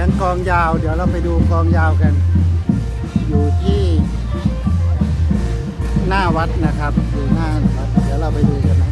สียงกองยาว เดี๋ยวเราไปดูกองยาวกัน อยู่ที่หน้าวัดนะครับอยู่หน้าวัดเดี๋ยวเราไปดูกันนะ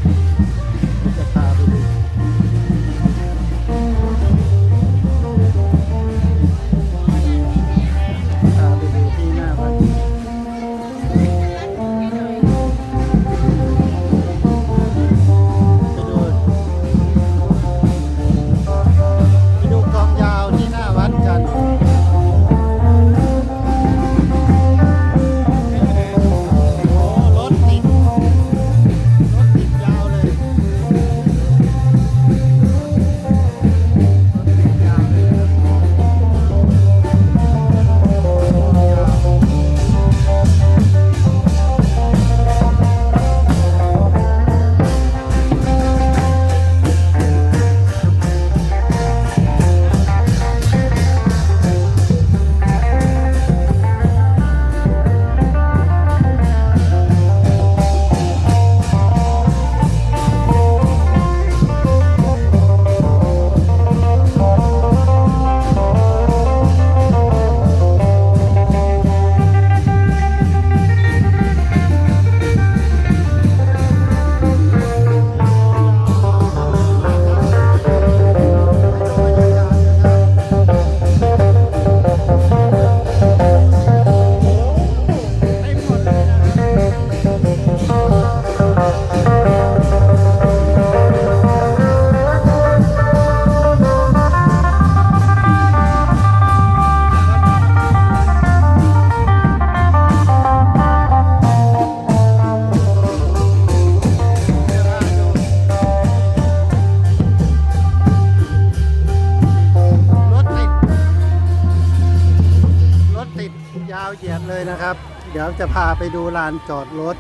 เลยนะครับ เดี๋ยวจะพาไปดูลานจอดรถ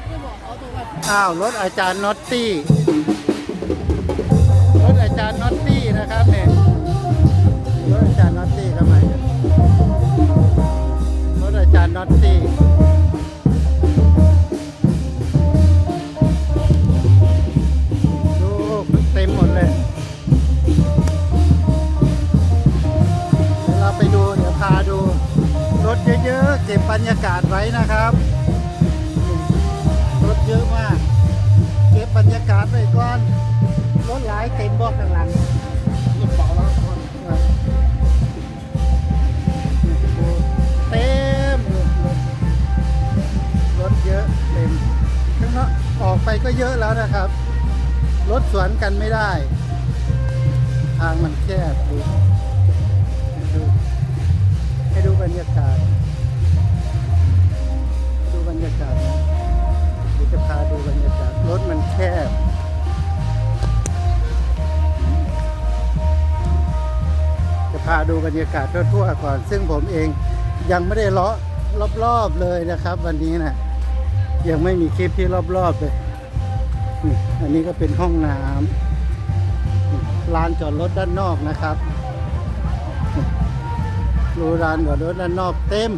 อ้าวรถอาจารย์น็อตตี้รถอาจารย์น็อตตี้นะครับเนี่ยรถอาจารย์น็อตตี้ทำไมรถอาจารย์น็อตตี้ นะครับ รถเยอะมาก เก็บบรรยากาศไว้ก่อน รถหลายเต็มบอกข้างหลังระเป๋าแล้วคนเต็มรถเยอะเต็ม ข้างนอกออกไปก็เยอะแล้วนะครับ รถสวนกันไม่ได้ ทางมันแคบดูดูให้ดูบรรยากาศากาศนะเดี๋ยวจะพาดูบรรยากาศรถมันแคบจะพาดูบรรยากาศทั่วๆก่อน ซึ่งผมเองยังไม่ได้เลาะรอบๆเลยนะครับ วันนี้นะยังไม่มีคลิปที่รอบๆเลยอันนี้ก็เป็นห้องน้ำลานจอดรถด้านนอกนะครับนี่ดูลานจอดรถด้านนอกเต็ม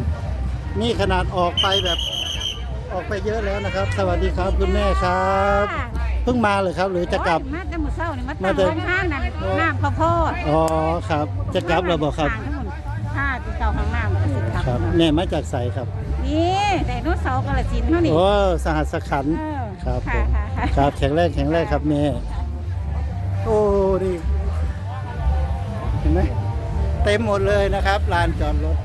นี่ขนาดออกไปแบบ ออกไปเยอะแล้วนะครับ สวัสดีครับคุณแม่ครับเพิ่งมาเลยครับ หรือจะกลับ มาแต่มื้อเช้านี่มามาตั้งแต่โรงทานนั่นน้ำข้าวโพดอ๋อครับ จะกลับแล้วบอกครับทางทั้งหมดค่าที่เก่าข้างน้ำมันก็สิกลับครับแม่มาจากใสครับนี่แต่โนเสาร์กาฬสินธุ์เท่านี้ โอ้สหัสขันธ์เออครับผค่ะมค่ะค่ะ ครับแข็งแรงแข็งแรงครับแม่โอ้ดีเห็นไหมเต็มหมดเลยนะครับลานจอดรถ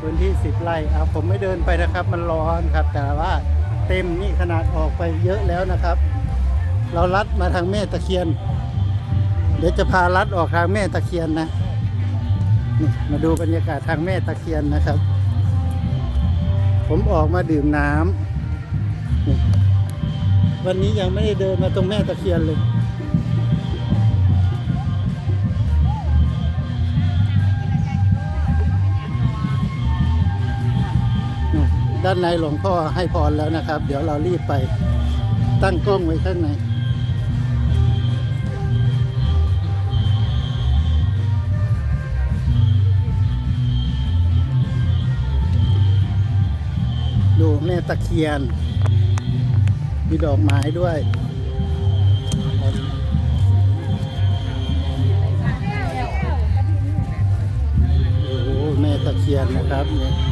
พื้นที่สิบไร่เอาผมไม่เดินไปนะครับ มันร้อนครับ แต่ว่าเต็มนี่ขนาดออกไปเยอะแล้วนะครับ เราลัดมาทางแม่ตะเคียน เดี๋ยวจะพาลัดออกทางแม่ตะเคียนนะนี่มาดูบรรยากาศทางแม่ตะเคียนนะครับ ผมออกมาดื่มน้ำวันนี้ยังไม่ได้เดินมาตรงแม่ตะเคียนเลย ด้านในหลวงพ่อให้พรแล้วนะครับ เดี๋ยวเรารีบไปตั้งกล้องไว้ข้างในดูแม่ตะเคียน มีดอกไม้ด้วยนยนนะครับเนี่ย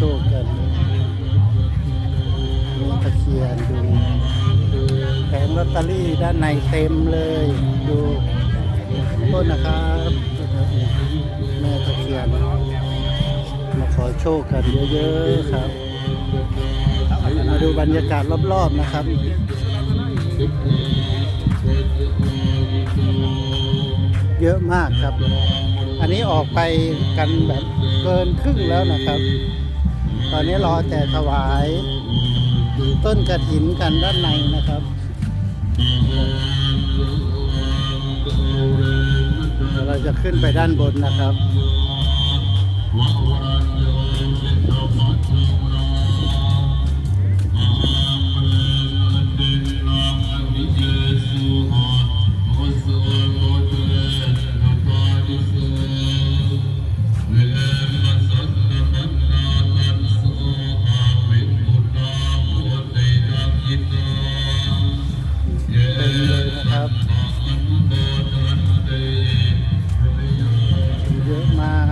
โชคกันม่ตะเคียนดูแผงลอตเตอรี่ด้านในเต็มเลย ดูต้นนะครับแม่ตะเคียนมาขอโชคกันเยอะๆครับ มาดูบรรยากาศรอบๆนะครับเยอะมากครับ อันนี้ออกไปกันแบบเกินครึ่งแล้วนะครับ ตอนนี้รอแต่ถวายต้นกระถินกันด้านในนะครับเดี๋ยวเราจะขึ้นไปด้านบนนะครับ เยอะมาก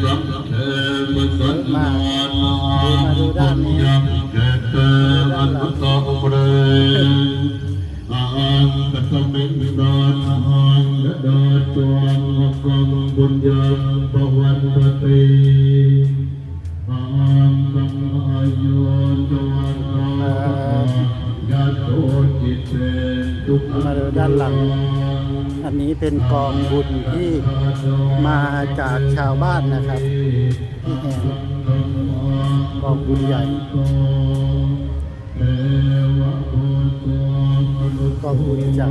เยอะมากดูมาดูด้านนี้อันตุตะอุปเรอาอังกัตมิงดานอาหังยะดาจวังกังบุญยังปวันติอาอังกังอายุจวันนาญาโตจิตเตทุกขมาดูด้านหลัง อันนี้เป็นกองบุญที่มาจากชาวบ้านนะครับ ที่แห่งกองบุญใหญ่กองบุญใหญ่